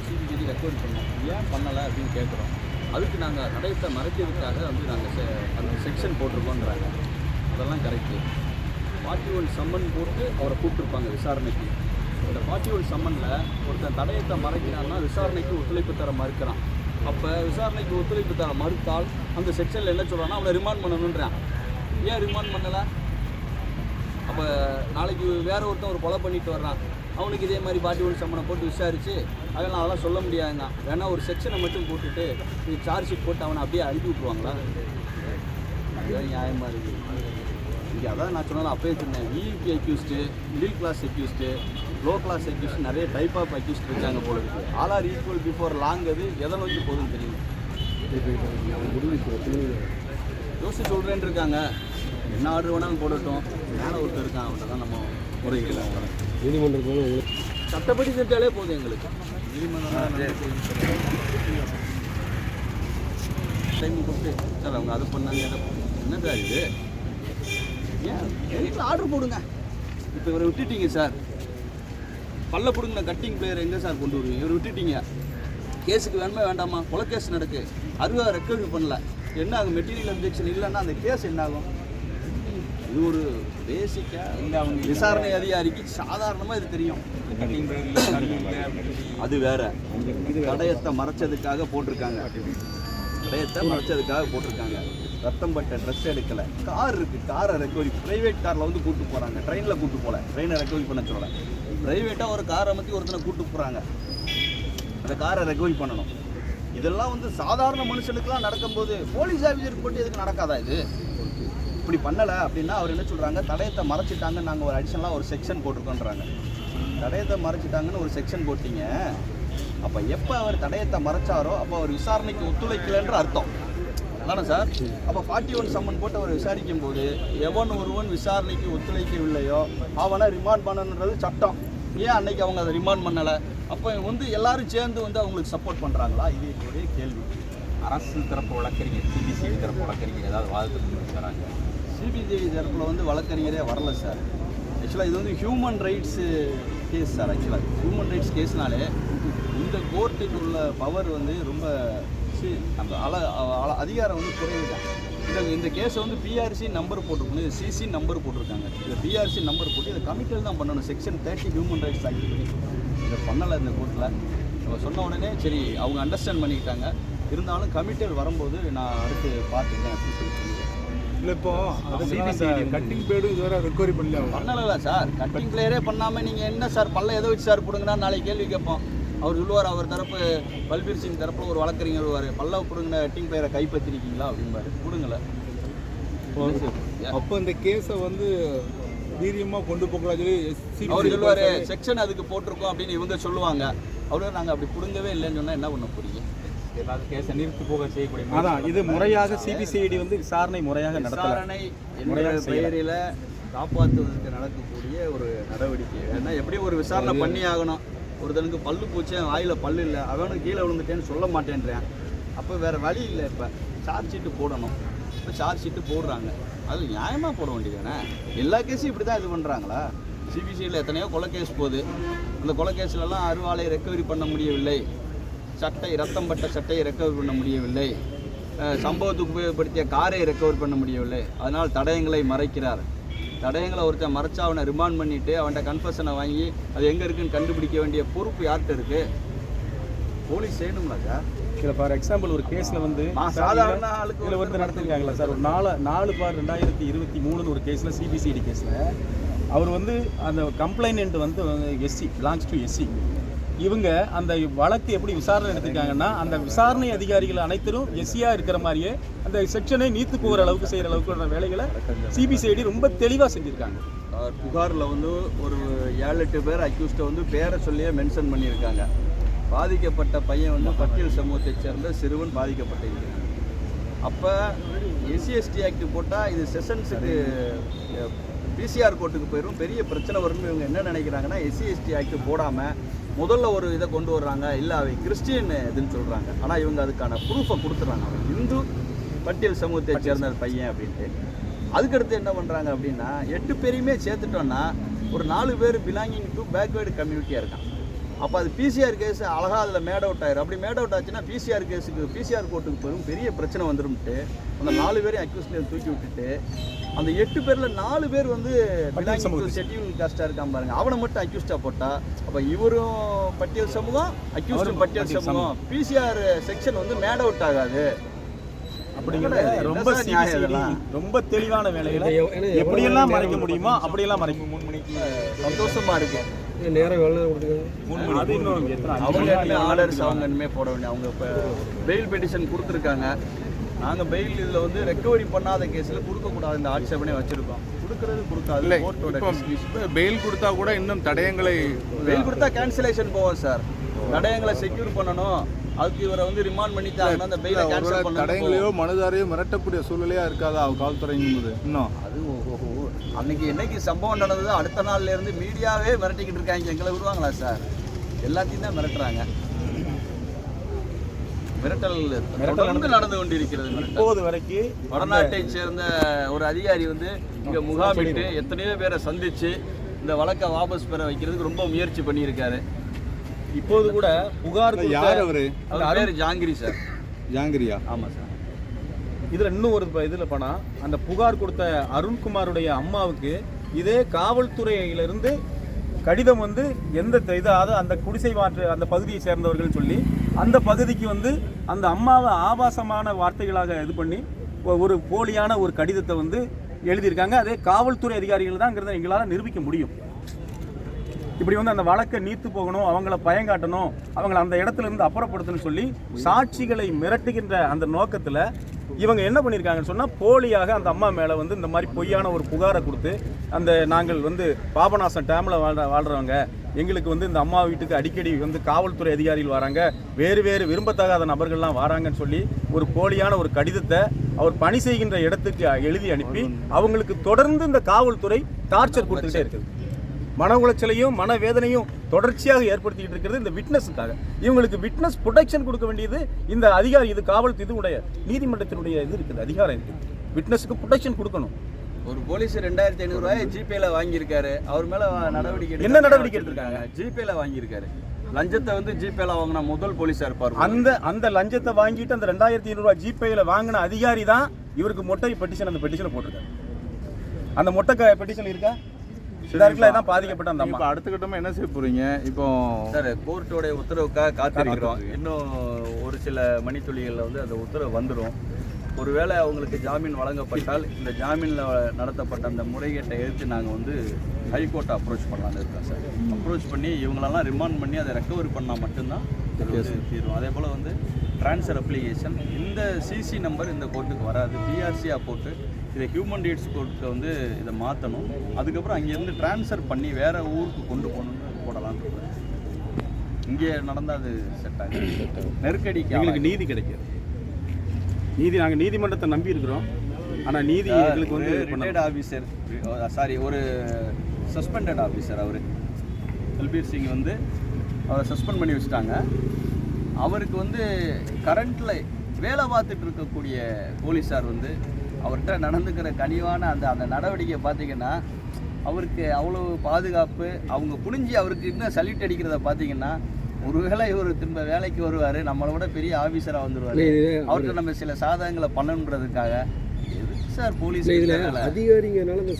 CPCT recover பண்ணோம் ஏன் பண்ணலை அப்படின்னு கேட்குறோம் அதுக்கு நாங்கள் தடயத்தை மறைக்கிறதுக்காக வந்து நாங்கள் அந்த செக்ஷன் போட்டிருக்கோன்றாங்க அதெல்லாம் கரெக்டு ஃபார்ட்டி ஒன் சம்மன் போட்டு அவரை கூப்பிட்டுருப்பாங்க விசாரணைக்கு இந்த ஃபார்ட்டி ஒன் சம்மனில் ஒருத்தன் தடயத்தை மறைக்கிறான்னா விசாரணைக்கு ஒத்துழைப்பு தர மறுக்கிறான் அப்போ விசாரணைக்கு ஒத்துழைப்பு தர மறுத்தால் அந்த செக்ஷனில் என்ன சொல்கிறான்னா அவனை ரிமாண்ட் பண்ணணுன்றான் ஏன் ரிமாண்ட் பண்ணலை அப்போ நாளைக்கு வேற ஒருத்தன் ஒரு கொலை பண்ணிட்டு வர்றான். அவனுக்கு இதே மாதிரி பாட்டி ஒன்று சம்மனை போட்டு விசாரிச்சு அதெல்லாம் அதெல்லாம் சொல்ல முடியாதுங்க வேணால் ஒரு செக்ஷனை மட்டும் போட்டுட்டு சார்ஜ் ஷீட் போட்டு அவனை அப்படியே அனுப்பி விட்ருவாங்களா அதுதான் நியாயமாக இருக்குது இங்கே அதான் நான் சொன்னாலும் அப்பயே சொன்னேன் VIP accused middle class accused low class accused நிறைய டைப் ஆஃப் அக்யூஸ்ட் இருக்காங்க போல இருக்கு. All are equal before law அது எதை நோக்கி போகுதுன்னு தெரியும்? யோசிச்சு சொல்கிறேன்னு இருக்காங்க. என்ன ஆர்டர் வேணாலும் போடட்டும். மேலே ஒருத்தர் இருக்கான் அவன்கிட்ட தான் நம்ம முறையிடலாம் நீதிமன்றத்தில் உங்களுக்கு? சட்டப்படி செஞ்சாலே போதும் எங்களுக்கு. டைம் கூப்பிட்டு சார். அவங்க அதை பண்ணாங்க என்ன சார் இது? ஏன்? வீட்டில் ஆர்டர் போடுங்க. இப்போ இவரை விட்டுட்டீங்க சார். பல்ல பிடுங்கின கட்டிங் பிளேயர் எங்கே சார் கொண்டு வருவீங்க? இவர் விட்டுட்டீங்க. கேஸுக்கு வேணுமா வேண்டாமா? கொலை கேஸ் நடக்கு. அருவா ரெக்கவரி பண்ணல. என்ன ஆகும்? மெட்டீரியல் அப்ஜெக்ஷன் இல்லைன்னா அந்த கேஸ் என்ன ஆகும் இது ஒரு பேசிக்காக இந்த விசாரணை அதிகாரிக்கு சாதாரணமாக இது தெரியும். அது வேற. தடயத்தை மறைச்சதுக்காக போட்டிருக்காங்க. தடயத்தை மறைச்சதுக்காக போட்டிருக்காங்க. ரத்தம் பட்ட ட்ரெஸ் எடுக்கல. கார் இருக்கு. காரை ரெக்கவரி பிரைவேட் காரில் வந்து கூட்டு போறாங்க. ட்ரெயினில் கூட்டு போல. ட்ரெயினை ரெக்கவரி பண்ண சொல்லல. பிரைவேட்டாக ஒரு காரை மத்தி ஒருத்தனை கூட்டு போறாங்க. அந்த காரை ரெக்கவரி பண்ணணும். இதெல்லாம் வந்து சாதாரண மனுஷனுக்குலாம் நடக்கும்போது போலீஸ் ஆஃபீஸருக்கு போட்டு எதுக்கு நடக்காதா இது? இப்படி பண்ணலை அப்படின்னா அவர் என்ன சொல்கிறாங்க தடயத்தை மறைச்சிட்டாங்க நாங்கள் ஒரு அடிஷனலாக ஒரு செக்ஷன் போட்டிருக்கோன்றாங்க. தடயத்தை மறைச்சிட்டாங்கன்னு ஒரு செக்ஷன் போட்டீங்க. அப்போ எப்போ அவர் தடயத்தை மறைச்சாரோ அப்போ அவர் விசாரணைக்கு ஒத்துழைக்கலைன்ற அர்த்தம். அதானே சார்? அப்போ ஃபார்ட்டி ஒன் சம்மன் போட்டு அவர் விசாரிக்கும் போது எவன் ஒருவன் விசாரணைக்கு ஒத்துழைக்கவில்லையோ அவனை ரிமாண்ட் பண்ணணுன்றது சட்டம். ஏன் அன்னைக்கு அவங்க அதை ரிமாண்ட் பண்ணலை? அப்போ வந்து எல்லாரும் சேர்ந்து வந்து அவங்களுக்கு சப்போர்ட் பண்ணுறாங்களா இது என்னுடைய கேள்வி. அரசு தரப்பு வழக்கறிஞர் சிபிசிஐடி தரப்பு வழக்கறிஞர் ஏதாவது வாதத்துக்கு வராங்க. சிபிசிஐடி தரப்பில் வந்து வழக்கறிஞரே வரல சார் ஆக்சுவலாக இது வந்து ஹியூமன் ரைட்ஸு கேஸ் சார் ஆக்சுவலாக ஹியூமன் ரைட்ஸ் கேஸ்னாலே இந்த கோர்ட்டுக்கு உள்ள பவர் வந்து ரொம்ப சி அந்த அல அல- அதிகாரம் வந்து குறைவு தான் இந்த இந்த கேஸை வந்து பிஆர்சி நம்பர் போட்டிருக்கணும் இது சிசி நம்பர் போட்டிருக்காங்க. இந்த பிஆர்சி நம்பர் போட்டு இதை கமிட்டல் தான் பண்ணணும். Section thirty human rights act படி. இதை பண்ணலை இந்த கோர்ட்டில் அவங்க சொன்ன உடனே சரி அவங்க அண்டர்ஸ்டாண்ட் பண்ணிக்கிட்டாங்க. இருந்தாலும் கமிட்டல் வரும்போது நான் அடுத்து பார்த்துக்கிறேன் அப்படின்னு சொல்லி இல்லை இப்போ. கட்டிங் பேடு இதுவரை ரெக்கவரி பண்ணல பண்ணல சார். கட்டிங் பிளேயரே பண்ணாமல் நீங்கள் என்ன சார் பல்ல எதை வச்சு சார் பிடுங்கினா? நாளைக்கு கேள்வி கேட்போம். அவர் சொல்லுவார் அவர் தரப்பு பல்பீர் சிங் தரப்பில் ஒரு வழக்கறிஞர் வருவார். பல்ல பிடுங்கின கட்டிங் பிளேயரை கைப்பற்றிருக்கீங்களா அப்படிம்பாரு. பிடுங்கல. அப்போ இந்த கேஸை வந்து வீரியமாக கொண்டு போகலாம் சொல்லி அவர் சொல்லுவார் செக்ஷன் அதுக்கு போட்டிருக்கோம் அப்படின்னு இவங்க சொல்லுவாங்க. அவரு நாங்கள் அப்படி பிடுங்கவே இல்லைன்னு சொன்னால் என்ன பண்ண போறீங்க? ஏதாவது கேஸை நிறுத்தி போக செய்யக்கூடிய அதான் இது முறையாக சிபிசிஐடி வந்து விசாரணை முறையாக நடத்தல. முறையாக. பெயரில் காப்பாற்றுவதற்கு நடக்கக்கூடிய ஒரு நடவடிக்கை. ஏன்னா எப்படியும் ஒரு விசாரணை பண்ணி ஆகணும் ஒருத்தனுக்கு பல்லு பூச்சி வாயில பல்லு இல்லை. அவனுக்கு கீழே விழுந்துட்டேன்னு சொல்ல மாட்டேன்றேன். அப்போ வேற வழி இல்லை இப்போ. சார்ஜ் ஷீட்டு போடணும். இப்போ சார்ஜ் ஷீட்டு போடுறாங்க. அது நியாயமாக போட வேண்டியதானே? எல்லா கேஸும் இப்படி தான் இது பண்ணுறாங்களா சிபிசியில் எத்தனையோ கொலை கேஸ் போகுது. அந்த கொலை கேஸ்லலாம் அருவாளை ரெக்கவரி பண்ண முடியவில்லை. சட்டை ரத்தம் பட்ட சட்டையை ரெக்கவர் பண்ண முடியவில்லை. சம்பவத்துக்கு உபயோகப்படுத்திய காரை ரெக்கவர் பண்ண முடியவில்லை. அதனால் தடயங்களை மறைக்கிறார். தடயங்களை ஒருத்தன் மறைச்சா அவனை ரிமாண்ட் பண்ணிட்டு அவன்கிட்ட கன்ஃபஷனை வாங்கி அது எங்கே இருக்குன்னு கண்டுபிடிக்க வேண்டிய பொறுப்பு யார்கிட்ட இருக்கு? போலீஸ் செய்யணும்ல சார் இதில் ஃபார் எக்ஸாம்பிள் ஒரு கேஸில் வந்து சாதாரண ஆளுக்கு இதில் வந்து நடத்திருக்காங்களா சார் ஒரு நாலு நாலு பார் ரெண்டாயிரத்தி இருபத்தி மூணுன்னு ஒரு கேஸில் சிபிசிஐடி கேஸில் அவர் வந்து அந்த கம்ப்ளைனண்ட் வந்து எஸ்சி பிலாங்ஸ் டு எஸ்சி இவங்க அந்த வழக்கு எப்படி விசாரணை நடத்திருக்காங்கன்னா அந்த விசாரணை அதிகாரிகள் அனைத்தரும் எஸ்சியாக இருக்கிற மாதிரியே அந்த செக்ஷனை நீத்து போகிற அளவுக்கு செய்கிற அளவுக்கு வேலைகளை சிபிசிஐடி ரொம்ப தெளிவாக செஞ்சுருக்காங்க. புகாரில் வந்து ஒரு ஏழு எட்டு பேர் அக்யூஸ்ட்டை வந்து பேரை சொல்லியே மென்ஷன் பண்ணியிருக்காங்க. பாதிக்கப்பட்ட பையன் வந்து பட்டியல் சமூகத்தைச் சேர்ந்த சிறுவன் பாதிக்கப்பட்டிருக்காங்க அப்போ எஸ்சிஎஸ்டி ஆக்ட் போட்டால் இது செஷன்ஸுக்கு பிசிஆர் கோர்ட்டுக்கு போயிடும் பெரிய பிரச்சனை வரும்னு இவங்க என்ன நினைக்கிறாங்கன்னா எஸ்சிஎஸ்டி ஆக்ட் போடாமல் முதல்ல ஒரு இதை கொண்டு வர்றாங்க இல்லை அவை கிறிஸ்டியன் இதுன்னு சொல்கிறாங்க ஆனால் இவங்க அதுக்கான ப்ரூஃபை கொடுத்துட்றாங்க அவன் இந்து பட்டியல் சமூகத்தை சேர்ந்த பையன் அப்படின்ட்டு. அதுக்கடுத்து என்ன பண்ணுறாங்க அப்படின்னா எட்டு பேரையுமே சேர்த்துட்டோன்னா ஒரு நாலு பேர் பிலாங்கிங் டு பேக்வேர்டு கம்யூனிட்டியாக இருக்கான் அப்போ அது பிசிஆர் கேஸ் அழகாக அதில் மேட் அவுட் ஆயிரும். அப்படி மேட் அவுட் ஆச்சுன்னா பிசிஆர் கேஸுக்கு பிசிஆர் கோர்ட்டுக்கு பெரும் பெரிய பிரச்சனை வந்துரும்ட்டு அந்த நாலு பேரையும் அக்யூஸ்லேயே தூக்கி விட்டுட்டு அந்த எட்டு பேரில் நாலு பேர் வந்து ஷெட்யூல் காஸ்ட்டாக இருக்கான் பாருங்க. அவனை மட்டும் அக்யூஸ்டாக போட்டா அப்போ இவரும் பட்டியல் சமூகம் அக்யூஸ்டும் பட்டியல் சமூகம். பிசிஆர் செக்ஷன் வந்து மேட் அவுட் ஆகாது. அப்படிங்கிறத ரொம்ப? ரொம்ப தெளிவான வேலைகளை எப்படியெல்லாம் மறைக்க முடியுமோ அப்படியெல்லாம் மறைக்கும். மூணு மணிக்கு சந்தோஷமா இருக்கு. நேரம் நேரம் கொடுத்துருக்காங்க அவங்க ஆர்டர்ஸ் அவங்க போட வேண்டிய அவங்க இப்போ பெயில் பெட்டிஷன் கொடுத்துருக்காங்க. நாங்கள் பெயில் இதில் வந்து ரெக்கவரி பண்ணாத கேஸில் கொடுக்கக்கூடாது. இந்த ஆட்சேபனே வச்சுருக்கோம். கொடுக்கறது கொடுக்காது. இல்லை இப்போ பெயில் கொடுத்தா கூட இன்னும் தடயங்களை பெயில் கொடுத்தா கேன்சலேஷன் போவோம் சார் தடயங்களை செக்யூர் பண்ணணும். அதுக்கு இவரை வந்து ரிமாண்ட் பண்ணிட்டாங்கன்னா அந்த பெயிலை கேன்சல் பண்ணணும் தடயங்களையோ மனுதாரையோ மிரட்டக்கூடிய சூழ்நிலையா இருக்காதா அவ காவல்துறைங்கும்போது இன்னும். அது அன்னைக்கு என்னைக்கு சம்பவம் நடந்ததோ அடுத்த நாள்ல இருந்து மீடியாவே மிரட்டிக்கிட்டு இருக்காங்க. எங்களை விடுவாங்களா சார்? எல்லாத்தையும் தான் மிரட்டுறாங்க. மிரட்டல் தொடர்ந்து நடந்து கொண்டிருக்கிறது இப்போது வரைக்கும் வடநாட்டை சேர்ந்த ஒரு அதிகாரி வந்து இங்க முகாமிட்டு எத்தனையோ பேரை சந்திச்சு இந்த வழக்கை வாபஸ் பெற வைக்கிறதுக்கு ரொம்ப முயற்சி பண்ணியிருக்காரு. இப்போது கூட புகார் யார் அவரு? அவர் பேர் ஜாங்கிரி சார். ஜாங்கிரியா? ஆமா சார். இதில் இன்னும் ஒரு ப- போனால் அந்த புகார் கொடுத்த அருண்குமாருடைய அம்மாவுக்கு இதே காவல்துறையிலிருந்து கடிதம் வந்து எந்த த- இதாவது அந்த குடிசை மாற்று அந்த பகுதியை சேர்ந்தவர்கள் சொல்லி அந்த பகுதிக்கு வந்து அந்த அம்மாவை ஆபாசமான வார்த்தைகளாக இது பண்ணி ஒரு போலியான ஒரு கடிதத்தை வந்து எழுதியிருக்காங்க. அதே காவல்துறை அதிகாரிகள் தான்ங்கிறத எங்களால் நிரூபிக்க முடியும். இப்படி வந்து அந்த வழக்கை நீத்து போகணும் அவங்கள பயங்காட்டணும் அவங்கள அந்த இடத்துல இருந்து அப்புறப்படுத்தணும்னு சொல்லி சாட்சிகளை மிரட்டுகின்ற அந்த நோக்கத்தில் இவங்க என்ன பண்ணியிருக்காங்கன்னு சொன்னால் போலியாக அந்த அம்மா மேலே வந்து இந்த மாதிரி பொய்யான ஒரு புகாரை கொடுத்து அந்த நாங்கள் வந்து பாபநாசம் டேமில் வாழ்ற வாழ்கிறவங்க எங்களுக்கு வந்து இந்த அம்மா வீட்டுக்கு அடிக்கடி வந்து காவல்துறை அதிகாரிகள் வராங்க வேறு வேறு விரும்பத்தகாத நபர்கள்லாம் வராங்கன்னு சொல்லி ஒரு போலியான ஒரு கடிதத்தை அவர் பணி செய்கின்ற இடத்துக்கு எழுதி அனுப்பி அவங்களுக்கு தொடர்ந்து இந்த காவல்துறை டார்ச்சர் கொடுத்துக்கிட்டே இருக்குது. மன உளைச்சலையும் மன வேதனையும் தொடர்ச்சியாக ஏற்படுத்திட்டு இருக்கிறது இந்த விட்னஸுக்காக. இவங்களுக்கு விட்னஸ் ப்ரொடெக்ஷன் கொடுக்க வேண்டியது இந்த அதிகாரி இது காவல் இதுடைய நீதிமன்றத்தினுடைய இது இருக்குது அதிகாரம் இருக்குது. விட்னஸுக்கு ப்ரொடெக்ஷன் கொடுக்கணும். ஒரு போலீஸ் ரெண்டாயிரத்தி ஐநூறு ரூபாய் ஜிபேல வாங்கியிருக்காரு. அவர் மேல நடவடிக்கை என்ன நடவடிக்கை எடுத்திருக்காங்க? ஜிபேல வாங்கியிருக்காரு. லஞ்சத்தை வந்து ஜிபேல வாங்கின முதல் போலீஸா இருப்பார். அந்த அந்த லஞ்சத்தை வாங்கிட்டு அந்த ரெண்டாயிரத்தி ஐநூறுரூவா ஜிபேயில் வாங்கின அதிகாரி தான் இவருக்கு மொட்டை பெட்டிஷன் அந்த பெட்டிஷனை போட்டிருக்காரு. அந்த மொட்டை பெட்டிஷன் இருக்கா? இதான் பாதிக்கப்பட்ட அந்த அம்மா இப்போ அடுத்த கட்டமா என்ன செய்ய போறீங்க? இப்போ சார் கோர்ட்டோடைய உத்தரவுக்காக காத்திருக்கிறோம். இன்னும் ஒரு சில மணித்துளிகளில் வந்து அந்த உத்தரவு வந்துடும் ஒருவேளை அவங்களுக்கு ஜாமீன் வழங்கப்பட்டால் இந்த ஜாமீனில் நடத்தப்பட்ட அந்த முறைகேட்டை எடுத்து நாங்கள் வந்து ஹைகோர்ட்டை அப்ரோச் பண்ணலாம்னு இருக்கோம் சார். அப்ரோச் பண்ணி இவங்களெல்லாம் ரிமாண்ட் பண்ணி அதை ரெக்கவரி பண்ணால் மட்டும்தான் தீரும். அதே போல் வந்து ட்ரான்ஸ்ஃபர் அப்ளிகேஷன் இந்த சிசி நம்பர் இந்த கோர்ட்டுக்கு வராது. பிஆர்சியாக போட்டு இதை ஹியூமன் ரைட்ஸ் கோர்ட்டுக்கு வந்து இதை மாற்றணும் அதுக்கப்புறம் அங்கேருந்து ட்ரான்ஸ்ஃபர் பண்ணி வேற ஊருக்கு கொண்டு போகணும்னு போடலாம்னு இருக்கோம். இங்கே நடந்தால் அது செட் ஆகும் நெருக்கடிக்கு எங்களுக்கு நீதி கிடைக்காது. நீதி நாங்கள் நீதிமன்றத்தை நம்பி இருக்கிறோம். ஆனால் நீதி எங்களுக்கு வந்து ரிட்டையர்ட் ஆஃபீஸர் சாரி ஒரு சஸ்பெண்டட் ஆஃபீஸர் அவர். எல்பீர் சிங் வந்து அவரை சஸ்பெண்ட் பண்ணி வச்சுட்டாங்க. அவருக்கு வந்து கரண்ட்டில் வேலை பார்த்துட்டு இருக்கக்கூடிய போலீஸார் வந்து அவர்கிட்ட நடந்துக்கிற கனிவான அந்த அந்த நடவடிக்கை பார்த்தீங்கன்னா அவருக்கு அவ்வளோ பாதுகாப்பு அவங்க புரிஞ்சு அவருக்கு இன்னும் சல்யூட் அடிக்கிறத பார்த்தீங்கன்னா ஒருவேளை இவர் திரும்ப வேலைக்கு வருவார் நம்மளை விட பெரிய ஆஃபீஸராக வந்துருவார். அவர்கிட்ட நம்ம சில சாதகங்களை பண்ணணுன்றதுக்காக எதுக்கு சார் போலீஸ் இதில் அதிகாரிங்கனால